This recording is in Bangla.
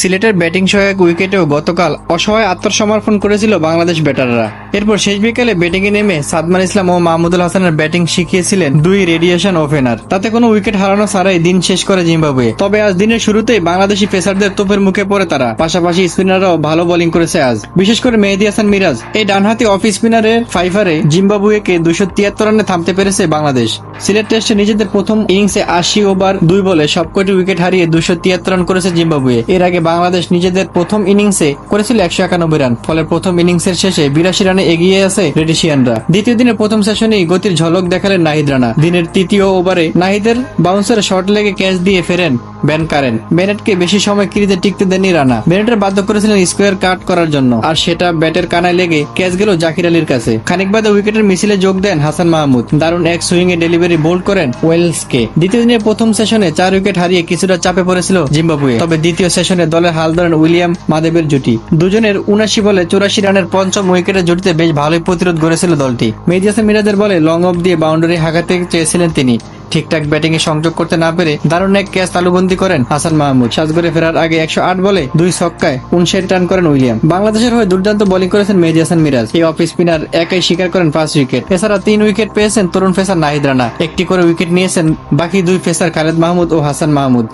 সিলেটের ব্যাটিং সহায়ক উইকেটেও গতকাল অসহায় আত্মসমর্পণ করেছিল বাংলাদেশ ব্যাটাররা। এরপর শেষ বিকেলে ব্যাটিং এ নেমে সাদমান ইসলাম ও মাহমুদুল হাসানের ব্যাটিং শিখিয়েছিলেন দুই রেডিয়েশন ওপেনার। তাতে কোনো উইকেট হারানো ছাড়াই দিন শেষ করে জিম্বাবুয়ে। তবে আজ দিনের শুরুতেই বাংলাদেশি পেসারদের তোপের মুখে পড়ে তারা। পাশাপাশি স্পিনাররাও ভালো বোলিং করেছে আজ। বিশেষ করে মেহেদি হাসান মিরাজ। এই ডানহাতি অফ স্পিনারের ফাইফারে জিম্বাবুয়েকে দুশো তিয়াত্তর রানে থামতে পেরেছে বাংলাদেশ। সিলেট টেস্টে নিজেদের প্রথম ইনিংসে আশি ওভার, দুই বলে সবকটি উইকেট হারিয়ে দুশো তিয়াত্তর রান করেছে জিম্বাবুয়ে। এর আগে বাংলাদেশ নিজেদের প্রথম ইনিংসে করেছিল একশো একানব্বই রান। ফলে প্রথম ইনিংসের শেষে বিরাশি রানে এগিয়ে আছে রেডিশিয়ানরা। দ্বিতীয় দিনের প্রথম সেশনেই গতির ঝলক দেখালেন নাহিদ রানা। দিনের তৃতীয় ওভারে নাহিদের বাউন্সারে শর্ট লেগে ক্যাচ দিয়ে ফেরেন ব্যান কারেন। বেনেটকে বেশি সময় ক্রিজে টিকতে দেননি রানা। বেনেটের বাধ্য করেছিলেন স্কোয়ার কাট করার জন্য। আর সেটা ব্যাটের কানায় লেগে ক্যাচ গেল জাকির আলীর কাছে। খানিক বাদে উইকেটের মিছিলে যোগ দেন হাসান মাহমুদ। দারুণ এক সুইং এ ডেলিভারি বোল্ড করেন ওয়েলসকে। দ্বিতীয় দিনের প্রথম সেশনে চার উইকেট হারিয়ে কিছুটা চাপে পড়েছিল জিম্বাবুয়ে। তবে দ্বিতীয় সেশনে দলের হাল ধরেন উইলিয়াম মাদেবের জুটি। দুজনের উনাশি বলে চৌরাশি রানের পঞ্চম উইকেটের জুটিতে বেশ ভালোই প্রতিরোধ গড়েছিল দলটি। হাসান মিরাজের বলে লং অফ দিয়ে বাউন্ডারি হাঁকাতে চেয়েছিলেন তিনি। ঠিকঠাক ব্যাটিং এ সংযোগ করতে না পেরে দারুণ এক ক্যাচ তালুবন্দি করেন হাসান মাহমুদ। সাজগরে ফেরার আগে একশো আট বলে দুই ছক্কায় উনষাট রান করেন উইলিয়াম। বাংলাদেশের হয়ে দুর্দান্ত বোলিং করেছেন মেহেদি হাসান মিরাজ। এই অফ স্পিনার একাই শিকার করেন পাঁচ উইকেট। এছাড়া তিন উইকেট পেয়েছেন তরুণ ফেসার নাহিদ রানা। একটি করে উইকেট নিয়েছেন বাকি দুই ফেসার খালেদ মাহমুদ ও হাসান মাহমুদ।